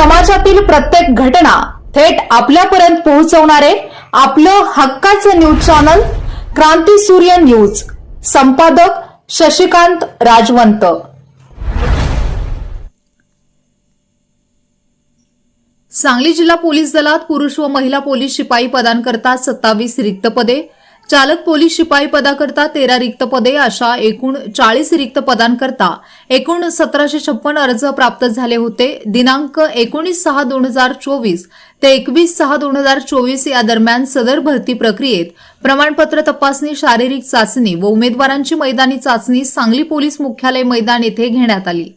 समाजातील प्रत्येक घटना थेट आपल्यापर्यंत पोहोचवणारे आपलं हक्काचं न्यूज चॅनल क्रांती सूर्य न्यूज. संपादक शशिकांत राजवंत. सांगली जिल्हा पोलीस दलात पुरुष व महिला पोलीस शिपाई पदांकरता सत्तावीस रिक्त पदे चालक पोलीस शिपाई पदाकरता तेरा रिक्त पदे अशा एकूण चाळीस रिक्त पदांकरता एकूण सतराशे छप्पन अर्ज प्राप्त झाले होते. दिनांक एकोणीस सहा दोन हजार चोवीस ते एकवीस सहा दोन हजार चोवीस या दरम्यान सदर भरती प्रक्रियेत प्रमाणपत्र तपासणी शारीरिक चाचणी व उमेदवारांची मैदानी चाचणी सांगली पोलीस मुख्यालय मैदान येथे घेण्यात आली.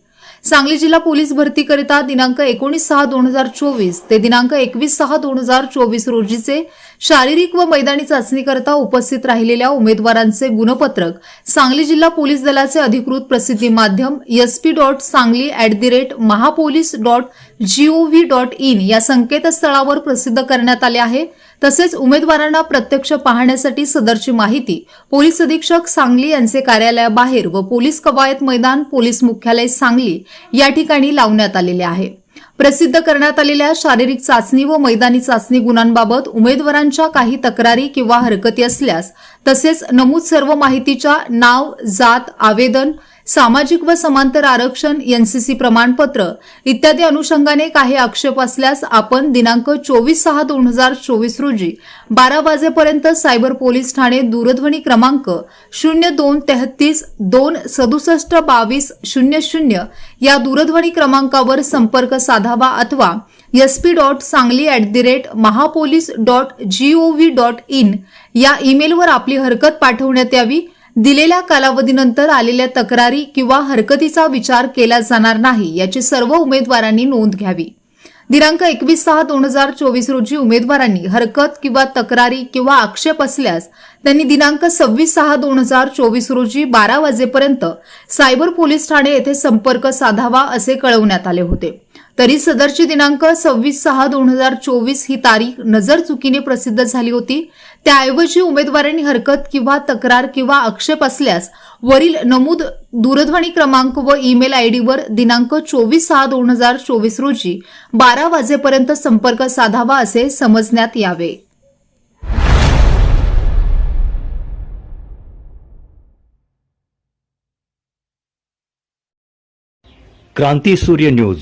सांगली जिल्हा पोलीस भरतीकरिता दिनांक एकोणीस सहा दोन हजार चोवीस ते दिनांक एकवीस सहा दोन हजार चोवीस रोजीचे शारीरिक व मैदानी चाचणीकरता उपस्थित राहिलेल्या उमेदवारांचे गुणपत्रक सांगली जिल्हा पोलीस दलाचे अधिकृत प्रसिद्धी माध्यम SP dot Sangli at the rate mahapolice dot gov dot in या संकेतस्थळावर प्रसिद्ध करण्यात आले आहे. तसेच उमेदवारांना प्रत्यक्ष पाहण्यासाठी सदरची माहिती पोलीस अधीक्षक सांगली यांचे कार्यालयाबाहेर व पोलीस कवायत मैदान पोलीस मुख्यालय सांगली या ठिकाणी लावण्यात आलेले आहे. प्रसिद्ध करण्यात आलेल्या शारीरिक चाचणी व मैदानी चाचणी गुणांबाबत उमेदवारांच्या काही तक्रारी किंवा हरकती असल्यास तसेच नमूद सर्व माहितीच्या नाव जात आवेदन सामाजिक व समांतर आरक्षण एनसीसी प्रमाणपत्र इत्यादी अनुषंगाने काही आक्षेप असल्यास आपण दिनांक चोवीस सहा दोन हजार चोवीस रोजी बारा वाजेपर्यंत सायबर पोलीस ठाणे दूरध्वनी क्रमांक शून्य दोन तेहतीस दोन सदुसष्ट बावीस शून्य शून्य या दूरध्वनी क्रमांकावर संपर्क साधावा अथवा SP dot Sangli at the rate mahapolice dot gov dot in या ईमेलवर आपली हरकत पाठवण्यात यावी. दिलेल्या कालावधीनंतर आलेल्या तक्रारी किंवा हरकतीचा विचार केला जाणार नाही याची सर्व उमेदवारांनी नोंद घ्यावी. दिनांक एकवीस सहा दोन हजार चोवीस रोजी उमेदवारांनी हरकत किंवा तक्रारी किंवा आक्षेप असल्यास त्यांनी दिनांक सव्वीस सहा दोन हजार चोवीस रोजी बारा वाजेपर्यंत सायबर पोलीस ठाणे येथे संपर्क साधावा असे कळवण्यात आले होते. तरी सदरची दिनांक सव्वीस सहा दोन हजार चोवीस ही तारीख नजर चुकीने प्रसिद्ध झाली होती. त्याऐवजी उमेदवारांनी हरकत किंवा तक्रार किंवा आक्षेप असल्यास वरील नमूद दूरध्वनी क्रमांक व ईमेल आयडीवर दिनांक चोवीस सहा दोन हजार चोवीस रोजी बारा वाजेपर्यंत संपर्क साधावा असे समजण्यात यावे. क्रांती सूर्य न्यूज.